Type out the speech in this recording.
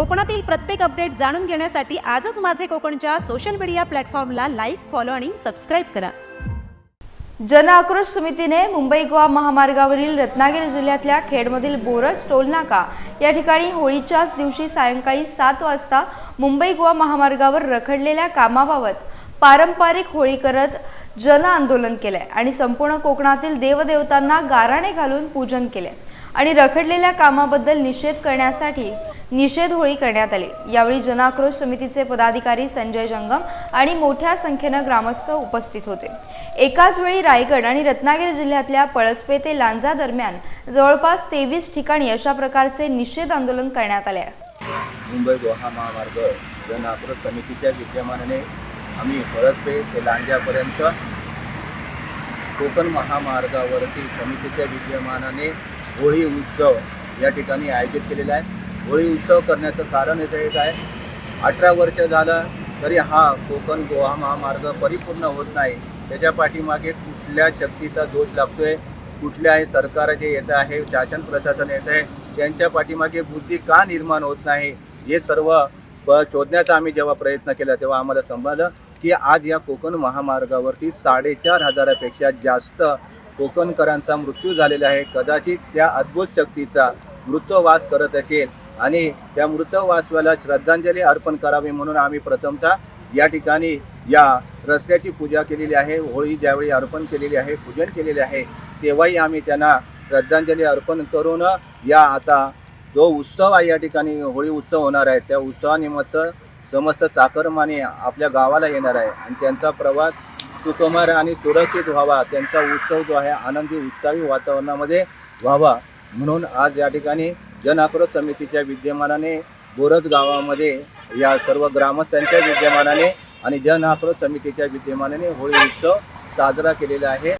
कोकणातील प्रत्येक अपडेट जाणून घेण्यासाठी आजच माझे कोकणच्या सोशल मीडिया प्लॅटफॉर्मला लाईक फॉलो आणि सबस्क्राईब करा. जन आक्रोश समितीने मुंबई गोवा महामार्गावरील रत्नागिरी जिल्ह्यातल्या खेडमधील बोरज टोलनाका या ठिकाणी होळीच्याच दिवशी सायंकाळी सात वाजता मुंबई गोवा महामार्गावर रखडलेल्या कामाबाबत पारंपरिक होळी करत जन आंदोलन केलंय आणि संपूर्ण कोकणातील देवदेवतांना गाराणे घालून पूजन केले आणि रखडलेल्या कामाबद्दल निषेध करण्यासाठी निषेध होळी करण्यात आली. यावेळी जनाक्रोश समितीचे पदाधिकारी संजय जंगम आणि मोठ्या संख्येनं ग्रामस्थ उपस्थित होते. एकाच वेळी रायगड आणि रत्नागिरी जिल्ह्यातल्या पळसपे ते लांजा दरम्यान जवळपास तेवीस ठिकाणी अशा प्रकारचे निषेध आंदोलन करण्यात आले मुंबई गोहा महामार्ग जन आक्रोश समितीच्या विद्यमानाने आम्ही पळसपे ते लांजापर्यंत कोकण महामार्गावरती समितीच्या विद्यमानाने होळी उत्सव या ठिकाणी आयोजित केलेला आहे. होळी उत्सव करण्याचं कारण येतं एक आहे. अठरा वर्ष झालं तरी हा कोकण गोवा महामार्ग परिपूर्ण होत नाही. त्याच्या पाठीमागे कुठल्या शक्तीचा दोष लागतोय? कुठल्याही सरकार जे येतं आहे शासन प्रशासन येत आहे त्यांच्या पाठीमागे बुद्धी का निर्माण होत नाही? हे सर्व प शोधण्याचा आम्ही जेव्हा प्रयत्न केला तेव्हा आम्हाला समजलं की आज या कोकण महामार्गावरती साडेचार हजारापेक्षा जास्त कोकणकरांचा मृत्यू झालेला आहे. कदाचित त्या अद्भुत शक्तीचा मृत्यूवास करत असेल. आणि त्या मृत वासवाला श्रद्धांजली अर्पण करावी म्हणून आम्ही प्रथमतः या ठिकाणी या रस्त्याची पूजा केलेली आहे होळी ज्यावेळी अर्पण केलेली आहे पूजन केलेले आहे तेव्हाही आम्ही त्यांना श्रद्धांजली अर्पण करून या आता जो उत्सव आहे या ठिकाणी होळी उत्सव होणार आहे त्या उत्सवानिमित्त समस्त चाकरमाने आपल्या गावाला येणार आहे आणि त्यांचा प्रवास सुकुमार आणि सुरक्षित व्हावा त्यांचा उत्सव जो आहे आनंदी उत्साही वातावरणामध्ये व्हावा म्हणून आज या ठिकाणी जनआक्रोश समितीच्या विद्यमानाने बोरज गावामध्ये या सर्व ग्रामस्थांच्या विद्यमानाने आणि जन आक्रोश समितीच्या विद्यमानाने होळी उत्सव साजरा केलेला आहे